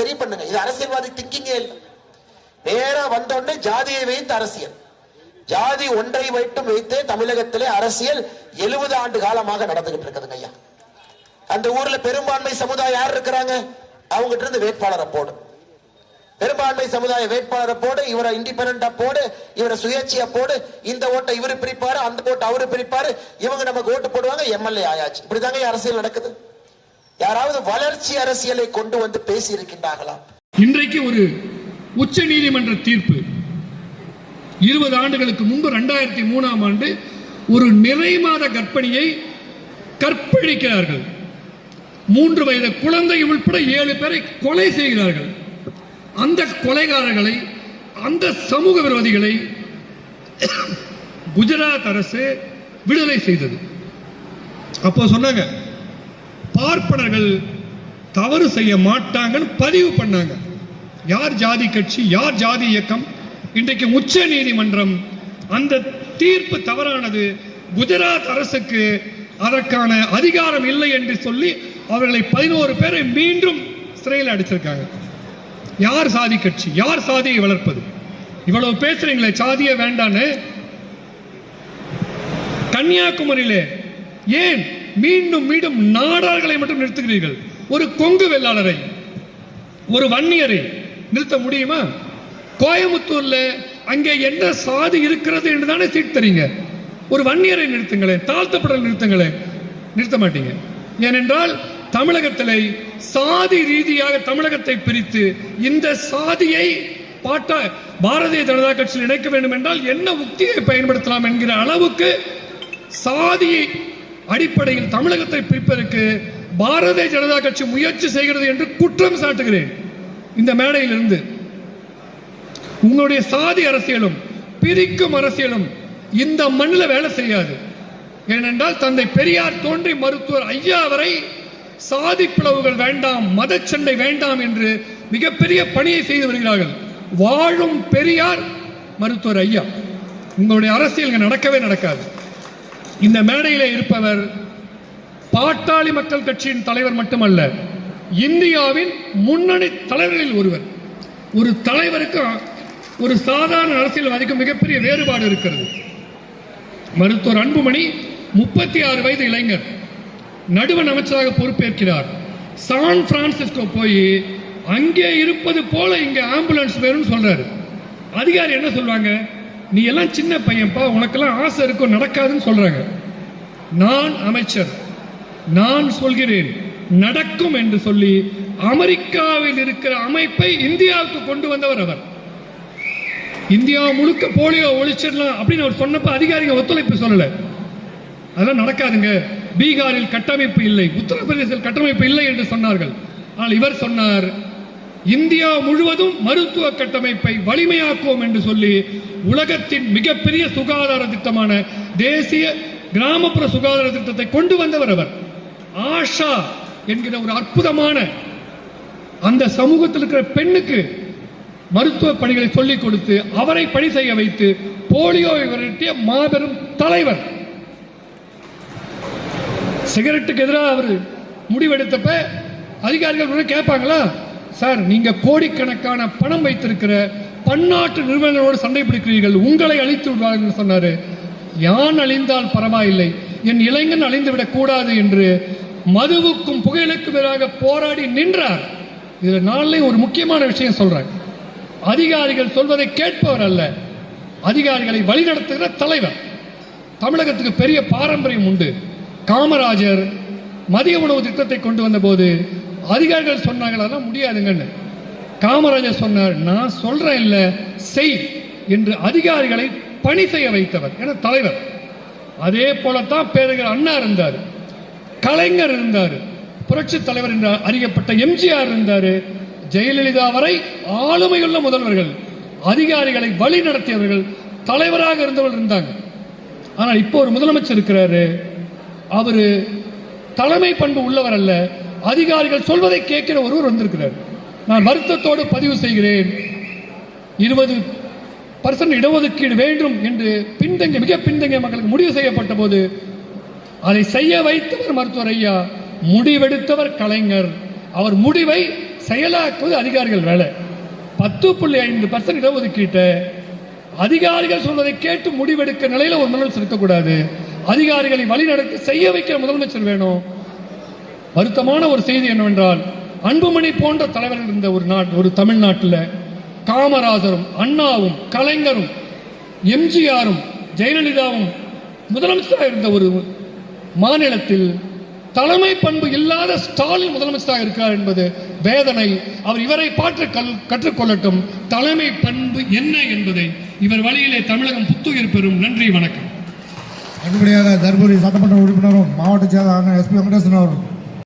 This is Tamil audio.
சரி பண்ணுங்க. இது அரசியல்வாதி திங்கிங்கே இல்லை. நேரா வந்தோடனே ஜாதியை வைத்து அரசியல். ஜாதி ஒன்றை வைட்டும் வைத்தே தமிழகத்திலே அரசியல் எழுபது ஆண்டு காலமாக நடந்துகிட்டு இருக்குதுங்க ஐயா. அந்த ஊர்ல பெரும்பான்மை சமுதாயம் யார் இருக்கிறாங்க? அவங்ககிட்ட இருந்து வேட்பாளரை போடு. பெரும்பான்மை சமுதாய வேட்பாளரை போடு இவரை இண்டிபெண்டா போடு இவரை சுயேட்சையா போடு இந்த ஓட்டை இவரு பிரிப்பாரு அந்த ஓட்டை அவரு பிரிப்பாரு இவங்க நமக்கு ஓட்டு போடுவாங்க எம்எல்ஏ ஆயாச்சு. இப்படிதாங்க அரசியல் நடக்குது. யாராவது வளர்ச்சி அரசியலை கொண்டு வந்து பேசி இருக்கின்றார்களா இன்றைக்கு ஒரு உச்ச நீதிமன்ற தீர்ப்பு. இருபது ஆண்டுகளுக்கு முன்பு ரெண்டாயிரத்தி மூணாம் ஆண்டு ஒரு நிறை மாத கர்ப்பிணியை கற்பழிக்கிறார்கள். மூன்று வயது குழந்தை உள்பட ஏழு பேரை கொலை செய்கிறார்கள். அந்த கொலைகாரர்களை அந்த சமூக விரோதிகளை குஜராத் அரசு விடுதலை செய்தது. அப்போ சொன்னாங்க பார்ப்பனர்கள் தவறு செய்ய மாட்டாங்கன்னு பதிவு பண்ணாங்க. யார் ஜாதி கட்சி யார் ஜாதி இயக்கம்? இன்றைக்கு உச்ச நீதிமன்றம் அந்த தீர்ப்பு தவறானது. குஜராத் அரசுக்கு அதற்கான அதிகாரம் இல்லை என்று சொல்லி அவர்களை பதினோரு பேரை மீண்டும் சிறையில் அடிச்சிருக்காங்க. யார் சாதி கட்சி யார் சாதியை வளர்ப்பது? இவ்வளவு பேசுறீங்களே சாதியை வேண்டான்னு. கன்னியாகுமரியிலே ஏன் மீண்டும் மீண்டும் நாடார்களை மட்டும் நிறுத்துகிறீர்கள். ஒரு கொங்கு வெள்ளாளரை ஒரு வன்னியரை நிறுத்த முடியுமா? கோயமுத்தூர்ல அங்கே என்ன சாதி இருக்கிறது என்று தானே தரீங்க ஒரு வன்னியரை நிறுத்துங்களேன் தாழ்த்தப்படல் நிறுத்துங்களேன் நிறுத்த மாட்டீங்க. ஏனென்றால் தமிழகத்திலே சாதி ரீதியாக தமிழகத்தை பிரித்து இந்த சாதியை பாட்டா பாரதிய ஜனதா கட்சியில் இணைக்க வேண்டும் என்றால் என்ன உக்தியை பயன்படுத்தலாம் என்கிற அளவுக்கு சாதியை அடிப்படையில் தமிழகத்தை பிரிப்பதற்கு பாரதிய ஜனதா கட்சி முயற்சி செய்கிறது என்று குற்றம் சாட்டுகிறேன் இந்த மேடையிலிருந்து. உங்களுடைய சாதி அரசியலும் பிரிக்கும் அரசியலும் இந்த மண்ணில் வேலை செய்யாது. ஏனென்றால் தந்தை பெரியார் தோன்றி மருத்துவர் ஐயா வரை சாதி பிளவுகள் வேண்டாம் மதச்சண்டை வேண்டாம் என்று மிகப்பெரிய பணியை செய்து வருகிறார்கள். வாழும் பெரியார் மருத்துவர் ஐயா. உங்களுடைய அரசியல் நடக்கவே நடக்காது. இந்த மேடையில் இருப்பவர் பாட்டாளி மக்கள் கட்சியின் தலைவர் மட்டுமல்ல இந்தியாவின் முன்னணி தலைவர்களில் ஒருவர். ஒரு தலைவருக்கும் ஒரு சாதாரண அரசியல்வாதிக்கும் மிகப்பெரிய வேறுபாடு இருக்கிறது. மருத்துவர் அன்புமணி முப்பத்தி ஆறு வயது இளைஞர். நடுவன் அமைச்சராக பொறுப்பேற்கிறார். சான் பிரான்சிஸ்கோ போய் அங்கே இருப்பது போல இங்கே ஆம்புலன்ஸ் வேணும்னு சொல்றாரு. அதிகாரி என்ன சொல்றாங்க நீ எல்லாம் சின்ன பையன்ப்பா உனக்கெல்லாம் ஆசை இருக்கும் நடக்காதுன்னு சொல்றாங்க. நான் அமைச்சர். நான் சொல்கிறேன் நடக்கும் என்று சொல்லி அமெரிக்காவில் இருக்கிற அமைப்பை இந்தியாவுக்கு கொண்டு வந்தவர் அவர். இந்தியா முழுக்க போலியோ ஒழிச்சிடலாம் அப்படின்னு அவர் சொன்னப்ப அதிகாரிகள் ஒத்துழைப்பு சொல்லல. அதெல்லாம் நடக்காதுங்க. பீகாரில் கட்டமைப்பு இல்லை உத்தரப்பிரதேசத்தில் கட்டமைப்பு இல்லை என்று சொன்னார்கள். ஆனால் இவர் சொன்னார் இந்தியா முழுவதும் மருத்துவ கட்டமைப்பை வலிமையாக்குவோம் என்று சொல்லி உலகத்தின் மிகப்பெரிய சுகாதார திட்டமான தேசிய கிராமப்புற சுகாதார திட்டத்தை கொண்டு வந்தவர் அவர். ஆஷா என்கிற ஒரு அற்புதமான அந்த சமூகத்தில் இருக்கிற பெண்ணுக்கு மருத்துவ பணிகளை சொல்லிக் கொடுத்து அவரை பணி செய்ய வைத்து போலியோவை விரட்டிய மாபெரும் தலைவர். சிகரெட்டுக்கு எதிராக அவர் முடிவெடுத்தப்ப அதிகாரிகள் கூட கேட்பாங்களா? சார் நீங்க கோடிக்கணக்கான பணம் வைத்திருக்கிற பன்னாட்டு நிறுவனங்களோடு சண்டை பிடிக்கிறீர்கள். உங்களை அழித்து விடுவார்கள் சொன்னாரு. யான் அழிந்தால் பரவாயில்லை. என் இளைஞன் அழிந்து விடக்கூடாது என்று மதுவுக்கும் புகையிலுக்கும் எதிராக போராடி நின்றார். இதுல நாளிலே ஒரு முக்கியமான விஷயம் சொல்றேன். அதிகாரிகள் சொல்வதை கேட்பவர் அல்ல. அதிகாரிகளை வழிநடத்துகிற தலைவர். தமிழகத்துக்கு பெரிய பாரம்பரியம் உண்டு. காமராஜர் மதிய உணவு திட்டத்தை கொண்டு வந்த போது அதிகாரிகள் சொன்னாங்க அதெல்லாம் முடியாதுங்கன்னு. காமராஜர் சொன்னார் நான் சொல்றேன் இல்ல செய் என்று அதிகாரிகளை பணி செய்ய வைத்தவர் என தலைவர். அதே போலத்தான் பேரறிஞர் அண்ணா இருந்தார் கலைஞர் இருந்தார் புரட்சி தலைவர் என்று அறியப்பட்ட எம்ஜிஆர் இருந்தார் ஜெயலலிதா வரை ஆளுமையுள்ள முதல்வர்கள் அதிகாரிகளை வழி நடத்தியவர்கள் தலைவராக இருந்தவர்கள் இருந்தாங்க. ஆனால் இப்போ ஒரு முதலமைச்சர் இருக்கிறாரு அவரு தலைமை பண்பு உள்ளவர் அல்ல அதிகாரிகள் சொல்வதை கேட்கிற ஒருவர் வந்திருக்கிறார். நான் வருத்தத்தோடு பதிவு செய்கிறேன். இருபது பர்சன்ட் இடஒதுக்கீடு வேண்டும் என்று பின்தங்கிய மிக பின்தங்கிய மக்களுக்கு முடிவு செய்யப்பட்ட போது அதை செய்ய வைத்தவர் மருத்துவர் ஐயா முடிவெடுத்தவர் கலைஞர். அவர் முடிவை செயலாக்குவது அதிகாரிகள் வேலை. பத்து புள்ளி ஐந்து பர்சன்ட் இடஒதுக்கீட்டை அதிகாரிகள் சொல்வதை கேட்டு முடிவெடுக்க நிலையில ஒரு முதலமைச்சர் இருக்கக்கூடாது அதிகாரிகளை வழிநடத்தி செய்ய வைக்கிற முதலமைச்சர் வேணும். வருத்தமான ஒரு செய்தி என்னவென்றால் அன்புமணி போன்ற தலைவர்கள் இருந்த ஒரு நாட் ஒரு தமிழ்நாட்டில் காமராஜரும் அண்ணாவும் கலைஞரும் எம்ஜிஆரும் ஜெயலலிதாவும் முதலமைச்சராக இருந்த ஒரு மாநிலத்தில் தலைமை பண்பு இல்லாத ஸ்டாலின் முதலமைச்சராக இருக்கிறார் என்பது வேதனை. அவர் இவரை பாற்று கல் கற்றுக்கொள்ளட்டும். தலைமை பண்பு என்ன என்பதை இவர் வழியிலே தமிழகம் புத்துயிர் பெறும். நன்றி வணக்கம். அடிப்படையாக தர்மபுரி சட்டமன்ற உறுப்பினரும் மாவட்ட செயலாளர் எஸ்பி வெங்கடேசன் அவர்கள்